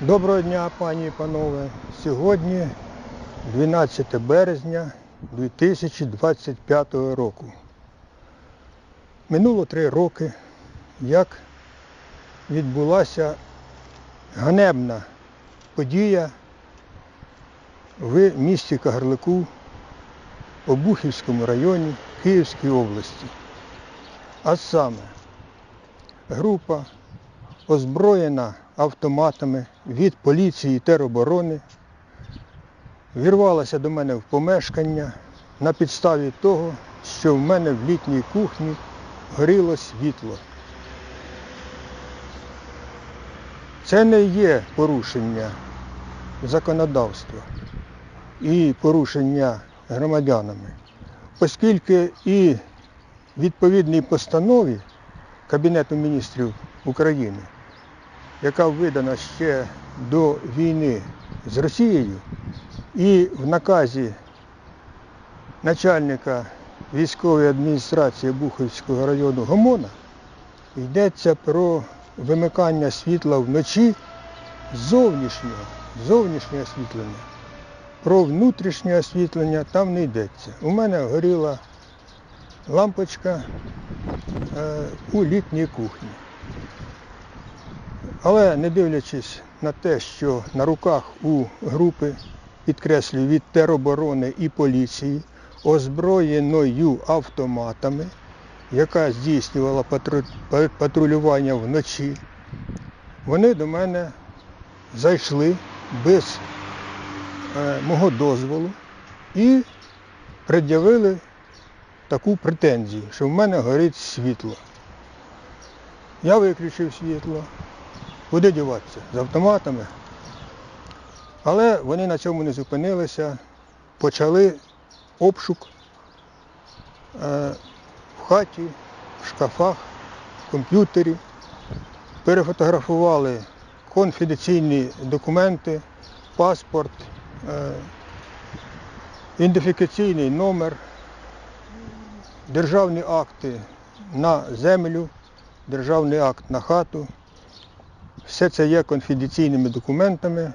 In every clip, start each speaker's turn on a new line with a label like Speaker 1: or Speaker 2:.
Speaker 1: Доброго дня, пані і панове. Сьогодні 12 березня 2025 року. Минуло три роки, як відбулася ганебна подія в місті Кагарлику, Обухівському районі Київської області. А саме група озброєна автоматами від поліції тероборони, вірвалася до мене в помешкання на підставі того, що в мене в літній кухні горіло світло. Це не є порушення законодавства і порушення громадянами, оскільки і відповідній постанові Кабінету міністрів України яка видана ще до війни з Росією, і в наказі начальника військової адміністрації Бухівського району Гомона йдеться про вимикання світла вночі зовнішнього, зовнішнє освітлення. Про внутрішнє освітлення там не йдеться. У мене горіла лампочка е, у літній кухні. Але не дивлячись на те, що на руках у групи, підкреслюю, від тероборони і поліції, озброєною автоматами, яка здійснювала патрулювання вночі, вони до мене зайшли без е, мого дозволу і пред'явили таку претензію, що в мене горить світло. Я виключив світло. Куди діватися? З автоматами. Але вони на цьому не зупинилися, почали обшук е, в хаті, в шкафах, в комп'ютері, перефотографували конфіденційні документи, паспорт, е, ідентифікаційний номер, державні акти на землю, державний акт на хату. Все це є конфіденційними документами.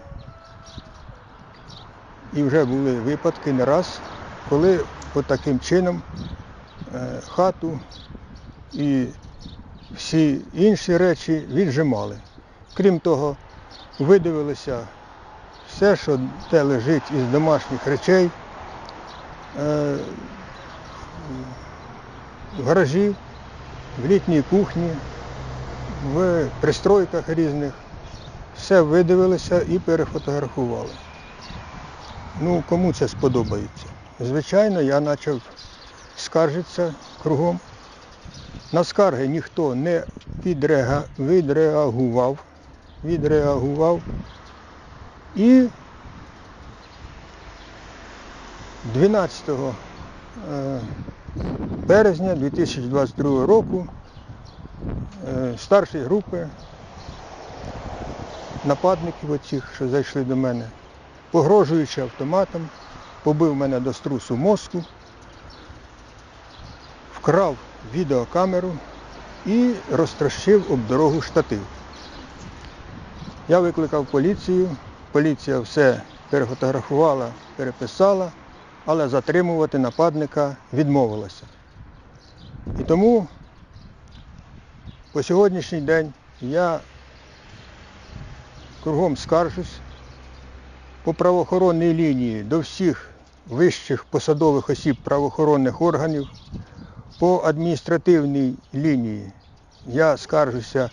Speaker 1: І вже були випадки не раз, коли от таким чином е, хату і всі інші речі віджимали. Крім того, видивилися все, що те лежить із домашніх речей е, в гаражі, в літній кухні, в пристройках різних. Все видивилися і перефотографували. Ну, кому це сподобається? Звичайно, я почав скаржитися кругом. На скарги ніхто не відреагував. Відреагував. І 12 е, березня 2022 року старші групи нападників оцих, що зайшли до мене, погрожуючи автоматом, побив мене до струсу мозку, вкрав відеокамеру і розтрощив об дорогу штатив. Я викликав поліцію, поліція все перефотографувала, переписала, але затримувати нападника відмовилася. І тому по сьогоднішній день я кругом скаржусь по правоохоронній лінії до всіх вищих посадових осіб правоохоронних органів, по адміністративній лінії я скаржуся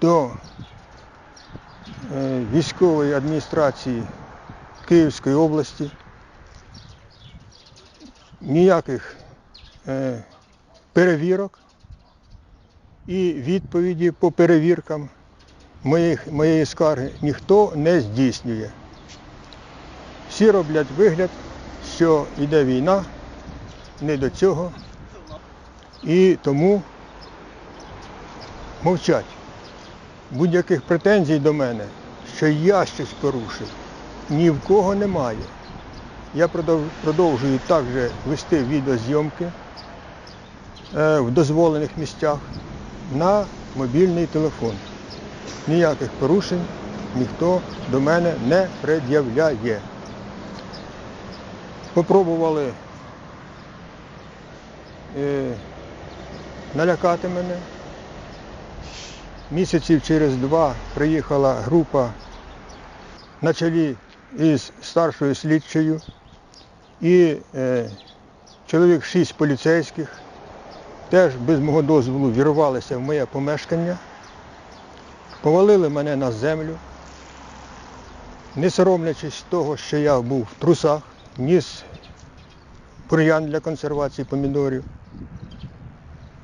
Speaker 1: до е, військової адміністрації Київської області. Ніяких е, перевірок і відповіді по перевіркам моїх, моєї скарги ніхто не здійснює. Всі роблять вигляд, що йде війна, не до цього. І тому мовчать. Будь-яких претензій до мене, що я щось порушив, ні в кого немає. Я продовжую також вести відеозйомки в дозволених місцях на мобільний телефон. ніяких порушень ніхто до мене не пред'являє. Попробували е, налякати мене. Місяців через два приїхала група на чолі із старшою слідчою і е, чоловік шість поліцейських теж без мого дозволу вірвалися в моє помешкання, повалили мене на землю, не соромлячись того, що я був в трусах, ніс бур'ян для консервації помідорів.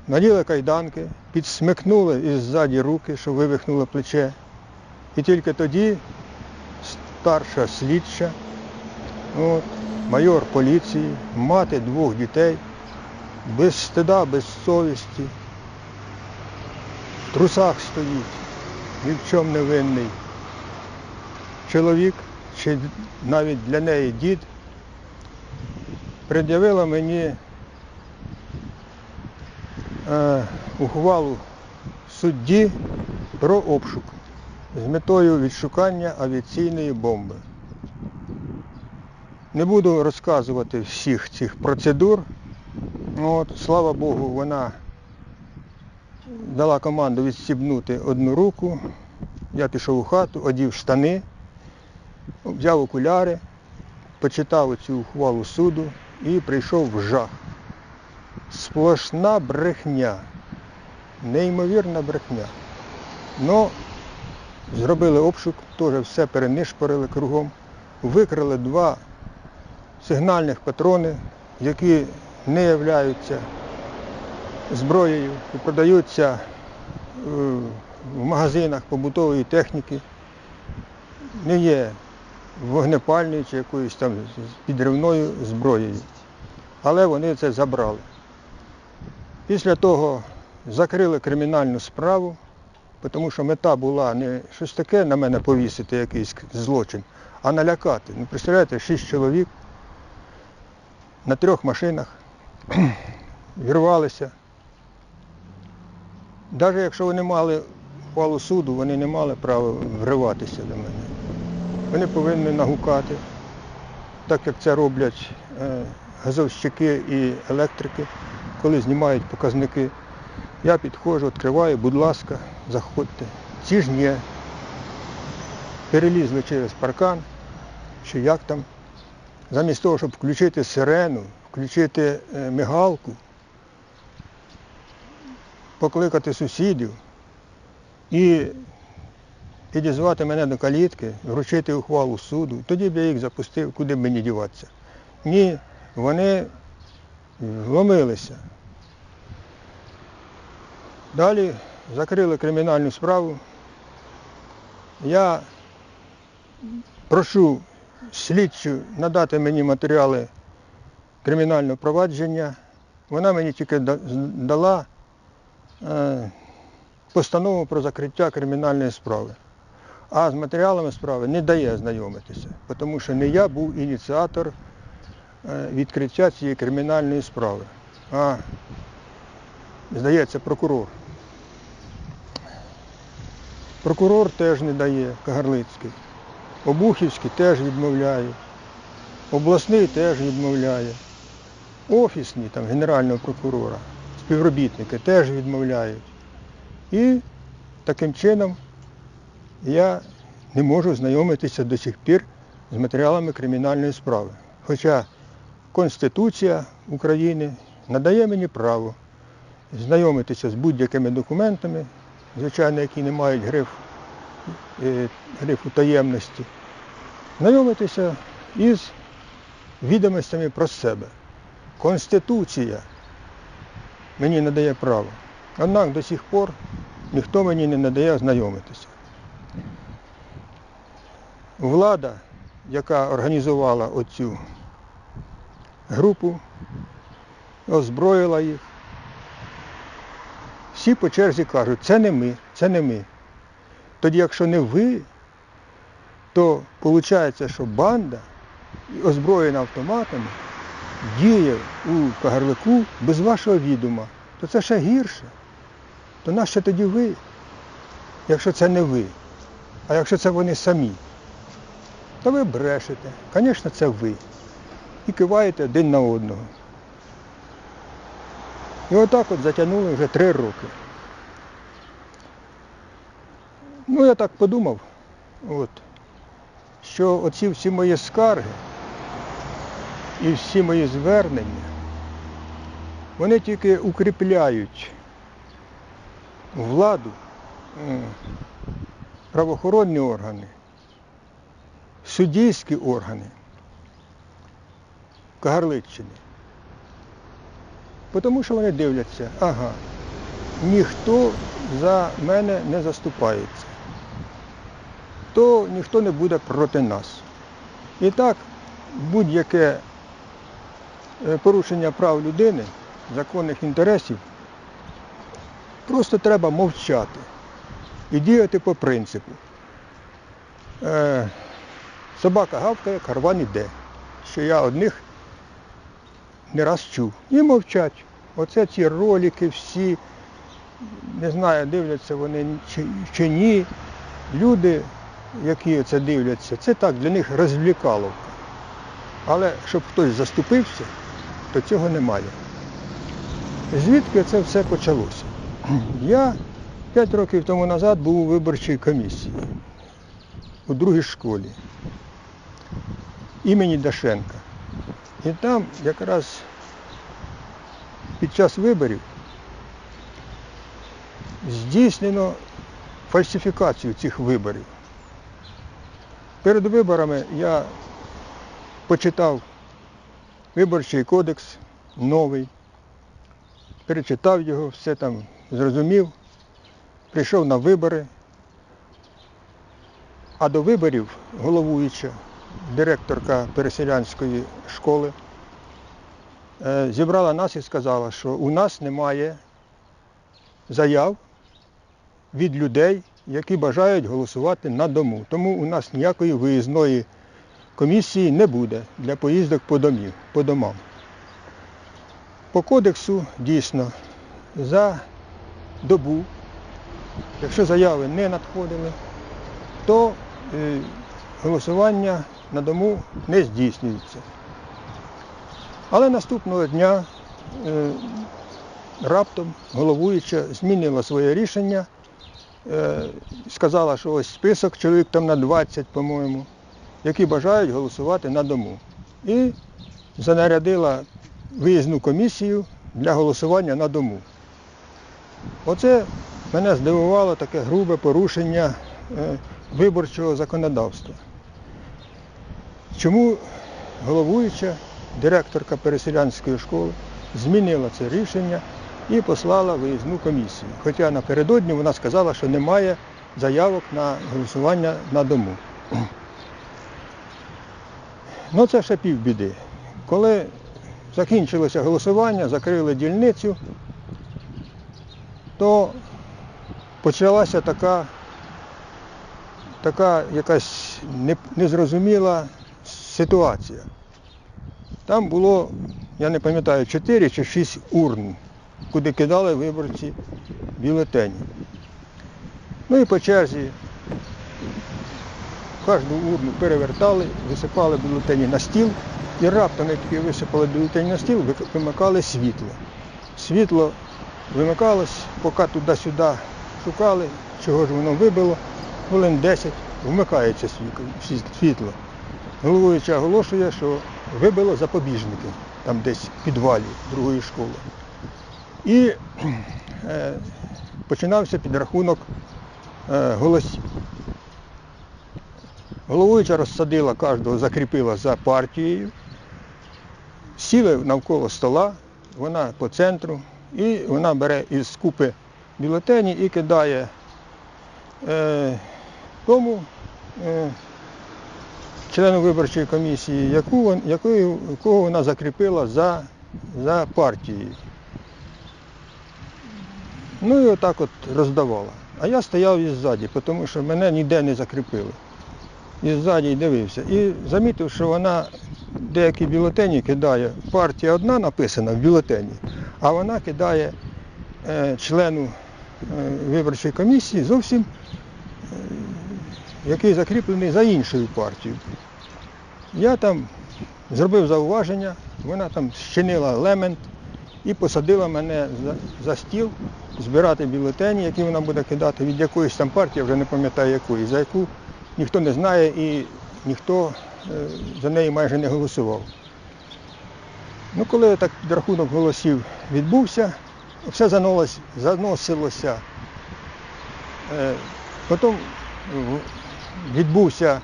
Speaker 1: Наділи кайданки, підсмикнули іззаді руки, що вивихнуло плече. І тільки тоді старша слідча, от, майор поліції, мати двох дітей, без стида, без совісті, в трусах стоїть, ні в чому не винний. Чоловік, чи навіть для неї дід, пред'явила мені е, ухвалу судді про обшук з метою відшукання авіаційної бомби. Не буду розказувати всіх цих процедур. От, слава Богу, вона дала команду відстібнути одну руку. Я пішов у хату, одів штани, взяв окуляри, почитав цю ухвалу суду і прийшов в жах. Сплошна брехня, неймовірна брехня. Ну, зробили обшук, теж все перенишпорили кругом, викрили два сигнальних патрони, які не являються зброєю і продаються е, в магазинах побутової техніки, не є вогнепальною чи якоюсь там підривною зброєю. Але вони це забрали. Після того закрили кримінальну справу, тому що мета була не щось таке на мене повісити, якийсь злочин, а налякати. Ну, представляєте, шість чоловік на трьох машинах вірвалися. Навіть якщо вони мали ухвалу суду, вони не мали права вриватися до мене. Вони повинні нагукати, так як це роблять е, газовщики і електрики, коли знімають показники. Я підходжу, відкриваю, будь ласка, заходьте. Ці ж ні. Перелізли через паркан, чи як там. Замість того, щоб включити сирену, включити е, мигалку, покликати сусідів і підізвати мене до калітки, вручити ухвалу суду, тоді б я їх запустив, куди б мені діватися. Ні, вони вломилися. Далі закрили кримінальну справу. Я прошу слідчу надати мені матеріали кримінального провадження. Вона мені тільки дала е, постанову про закриття кримінальної справи. А з матеріалами справи не дає знайомитися, тому що не я був ініціатор е, відкриття цієї кримінальної справи, а, здається, прокурор. Прокурор теж не дає, Кагарлицький. Обухівський теж відмовляє. Обласний теж відмовляє. Офісні там, генерального прокурора, співробітники теж відмовляють. І таким чином я не можу знайомитися до сих пір з матеріалами кримінальної справи. Хоча Конституція України надає мені право знайомитися з будь-якими документами, звичайно, які не мають гриф, е, грифу таємності, знайомитися із відомостями про себе. Конституція мені надає право. Однак до сих пор ніхто мені не надає знайомитися. Влада, яка організувала оцю групу, озброїла їх. Всі по черзі кажуть, це не ми, це не ми. Тоді, якщо не ви, то виходить, що банда, озброєна автоматами, діє у Кагарлику без вашого відома, то це ще гірше. То нащо тоді ви? якщо це не ви, а якщо це вони самі, то ви брешете. Звісно, це ви. І киваєте один на одного. І отак от затягнули вже три роки. Ну, я так подумав, от, що оці всі мої скарги і всі мої звернення, вони тільки укріпляють владу, правоохоронні органи, суддійські органи Кагарличчини. Тому що вони дивляться, ага, ніхто за мене не заступається, то ніхто не буде проти нас. І так, будь-яке порушення прав людини, законних інтересів, просто треба мовчати і діяти по принципу. Е, собака гавкає, карван іде, що я одних не раз чув. І мовчать. Оце ці ролики всі, не знаю, дивляться вони чи, чи ні. Люди, які це дивляться, це так, для них розвлікаловка. Але щоб хтось заступився, то цього немає. Звідки це все почалося? Я 5 років тому назад був у виборчій комісії у другій школі імені Дашенка. І там якраз під час виборів здійснено фальсифікацію цих виборів. Перед виборами я почитав виборчий кодекс новий, перечитав його, все там зрозумів, прийшов на вибори, а до виборів головуюча директорка переселянської школи е, зібрала нас і сказала, що у нас немає заяв від людей, які бажають голосувати на дому. Тому у нас ніякої виїзної комісії не буде для поїздок по, домів, по домам. По кодексу дійсно за добу, якщо заяви не надходили, то е, голосування на дому не здійснюється. Але наступного дня е, раптом головуюча змінила своє рішення, е, сказала, що ось список, чоловік там на 20, по-моєму, які бажають голосувати на дому. І занарядила виїзну комісію для голосування на дому. Оце мене здивувало таке грубе порушення е, виборчого законодавства. Чому головуюча директорка переселянської школи змінила це рішення і послала виїзну комісію. Хоча напередодні вона сказала, що немає заявок на голосування на дому. Ну це ще півбіди. Коли закінчилося голосування, закрили дільницю, то почалася така, така якась незрозуміла ситуація. Там було, я не пам'ятаю, 4 чи 6 урн, куди кидали виборці бюлетені. Ну і по черзі кожну урну перевертали, висипали бюлетені на стіл, і раптом, як висипали бюлетені на стіл, вимикали світло. Світло вимикалось, поки туди-сюди шукали, чого ж воно вибило, хвилин 10 вмикається світло- світ- світло. Головуюча оголошує, що вибило запобіжники, там десь в підвалі другої школи. І е, починався підрахунок е, голосів. Головуюча розсадила кожного, закріпила за партією, сіли навколо стола, вона по центру, і вона бере із купи бюлетені і кидає е, тому е, члену виборчої комісії, яку, якою, кого вона закріпила за, за партією. Ну і отак от роздавала. А я стояв іззаді, тому що мене ніде не закріпили. І ззаді й дивився. І замітив, що вона деякі бюлетені кидає. Партія одна написана в бюлетені, а вона кидає е, члену виборчої комісії зовсім е, який закріплений за іншою партією. Я там зробив зауваження, вона там щинила лемент і посадила мене за, за стіл збирати бюлетені, які вона буде кидати від якоїсь там партії, я вже не пам'ятаю якої, за яку ніхто не знає і ніхто е, за неї майже не голосував. Ну, коли так рахунок голосів відбувся, все заносилося. Е, Потім відбувся е,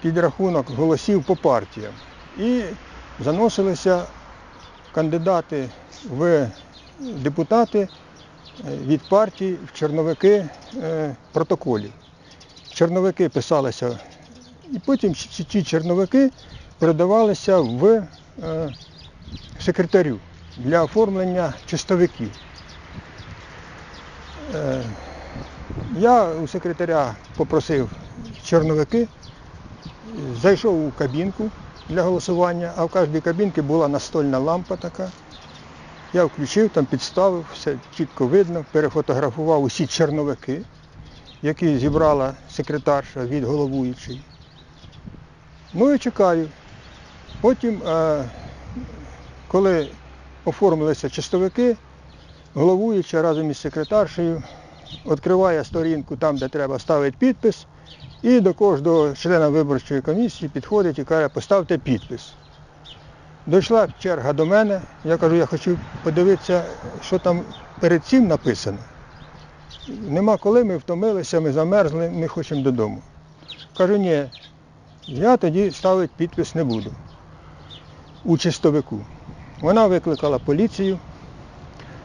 Speaker 1: підрахунок голосів по партіям. І заносилися кандидати в депутати від партії в черновики протоколів. Черновики писалися, і потім ці черновики передавалися в е, секретарю для оформлення чистовиків. Е, Я у секретаря попросив черновики, зайшов у кабінку для голосування, а в кожній кабінці була настольна лампа така. Я включив, там підставив, все чітко видно, перефотографував усі черновики, які зібрала секретарша від головуючої. Ну і чекаю. Потім, е, коли оформилися чистовики, головуюча разом із секретаршею відкриває сторінку там, де треба ставити підпис, і до кожного члена виборчої комісії підходить і каже, поставте підпис. Дійшла черга до мене, я кажу, я хочу подивитися, що там перед цим написано. Нема коли, ми втомилися, ми замерзли, ми хочемо додому. Кажу, ні, я тоді ставити підпис не буду у чистовику. Вона викликала поліцію,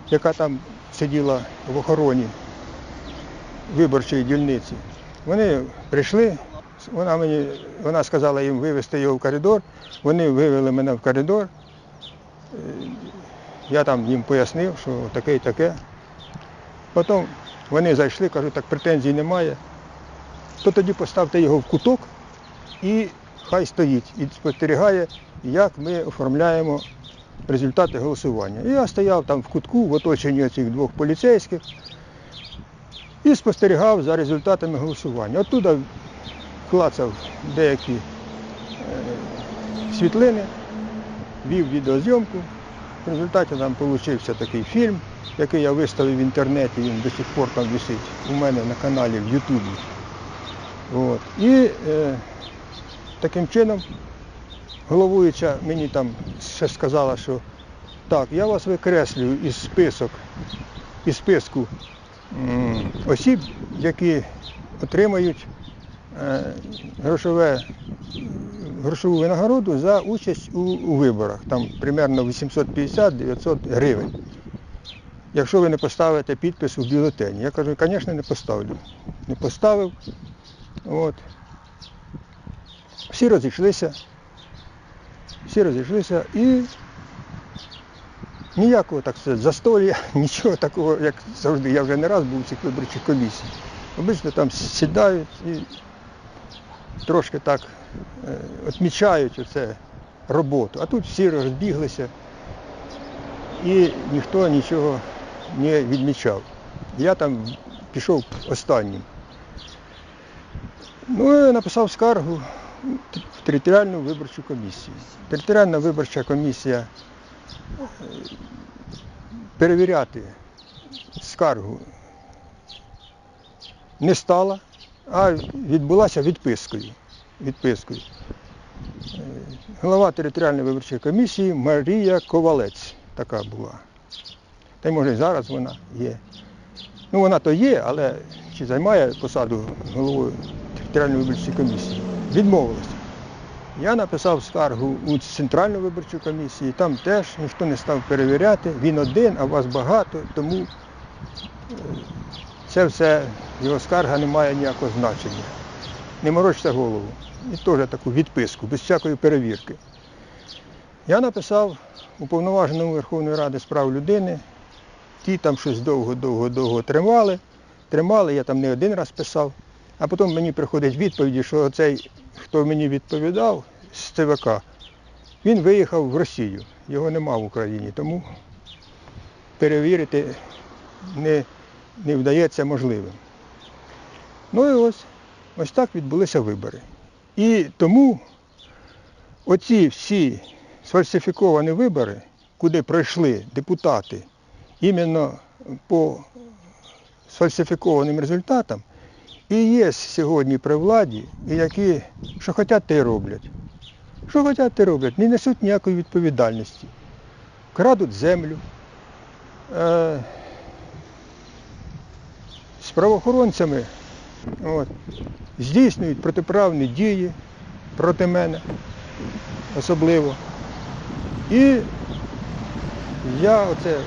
Speaker 1: яка там сиділа в охороні виборчої дільниці. Вони прийшли, вона, мені, вона сказала їм вивезти його в коридор, вони вивели мене в коридор. Е, Я там їм пояснив, що таке і таке. Потім вони зайшли, кажуть, так претензій немає. То тоді поставте його в куток і хай стоїть і спостерігає, як ми оформляємо результати голосування. І я стояв там в кутку в оточенні цих двох поліцейських і спостерігав за результатами голосування. Оттуда клацав деякі е, світлини, вів відеозйомку. В результаті там вийшов такий фільм, який я виставив в інтернеті, він до сих пор там висить у мене на каналі в Ютубі. От. І е, таким чином головуюча мені там ще сказала, що так, я вас викреслюю із список, із списку м, осіб, які отримають е, грошове, грошову винагороду за участь у, у виборах. Там примерно 850-900 гривень. Якщо ви не поставите підпис у бюлетені. Я кажу, звісно, не поставлю. Не поставив. От. Всі розійшлися. Всі розійшлися і ніякого так сказати, застолля, нічого такого, як завжди. Я вже не раз був у цих виборчих комісій. Обично там сідають і трошки так е, відмічають оце роботу. А тут всі розбіглися і ніхто нічого не відмічав. Я там пішов останнім. Ну, я написав скаргу в територіальну виборчу комісію. Територіальна виборча комісія е, перевіряти скаргу не стала, а відбулася відпискою. відпискою. Е, Голова територіальної виборчої комісії Марія Ковалець така була. Та й може і зараз вона є. Ну вона то є, але чи займає посаду головою територіальної виборчої комісії? Відмовилася. Я написав скаргу у Центральну виборчу комісію, там теж ніхто не став перевіряти. Він один, а вас багато, тому е, це все, його скарга не має ніякого значення. Не морочте голову. І теж таку відписку, без всякої перевірки. Я написав уповноваженому Верховної Ради з прав людини. Ті там щось довго-довго-довго тримали. Тримали, я там не один раз писав. А потім мені приходить відповіді, що цей, хто мені відповідав з ЦВК, він виїхав в Росію. Його нема в Україні, тому перевірити не, не вдається можливим. Ну і ось, ось так відбулися вибори. І тому оці всі сфальсифіковані вибори, куди пройшли депутати іменно по сфальсифікованим результатам, і є сьогодні при владі, які, що хочуть, те роблять. Що хочуть, те роблять, не несуть ніякої відповідальності. Крадуть землю. Е, з правоохоронцями от, здійснюють протиправні дії проти мене особливо. І я оце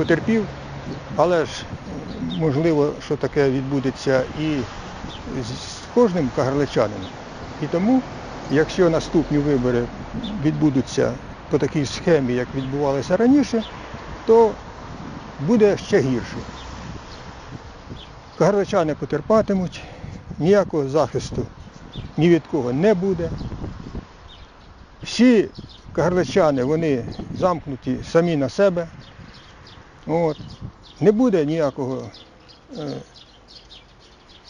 Speaker 1: потерпів, але ж можливо, що таке відбудеться і з кожним кагарличанином. І тому, якщо наступні вибори відбудуться по такій схемі, як відбувалося раніше, то буде ще гірше. Кагарличани потерпатимуть, ніякого захисту ні від кого не буде. Всі кагарличани, вони замкнуті самі на себе. От. Не буде ніякого е,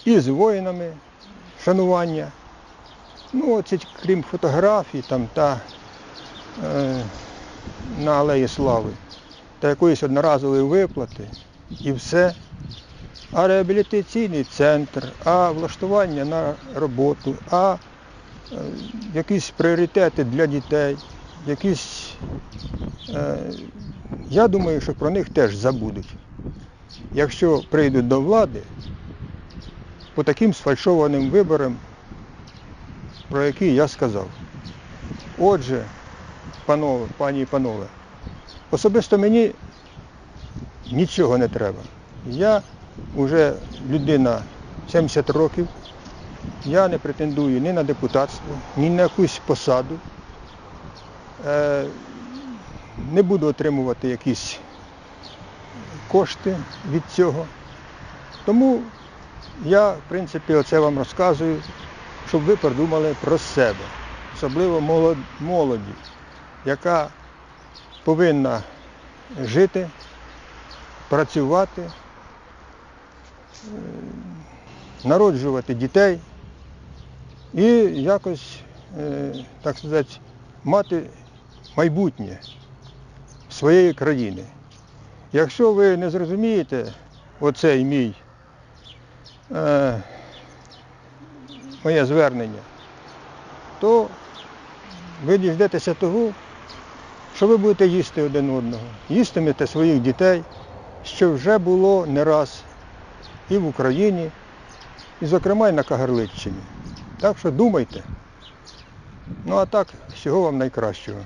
Speaker 1: і з воїнами шанування. Ну, оце крім фотографій там та е, на Алеї Слави та якоїсь одноразової виплати і все. А реабілітаційний центр, а влаштування на роботу, а е, якісь пріоритети для дітей, якісь, е, я думаю, що про них теж забудуть. Якщо прийдуть до влади по таким сфальшованим виборам, про які я сказав. Отже, панове, пані і панове, особисто мені нічого не треба. Я вже людина 70 років, я не претендую ні на депутатство, ні на якусь посаду. Не буду отримувати якісь кошти від цього. Тому я, в принципі, оце вам розказую, щоб ви подумали про себе, особливо молоді, яка повинна жити, працювати, е, народжувати дітей і якось, е, так сказати, мати майбутнє своєї країни. Якщо ви не зрозумієте оцей мій е, моє звернення, то ви діждетеся того, що ви будете їсти один одного, їстимете своїх дітей, що вже було не раз і в Україні, і, зокрема, і на Кагарличчині. Так що думайте. Ну а так, всього вам найкращого.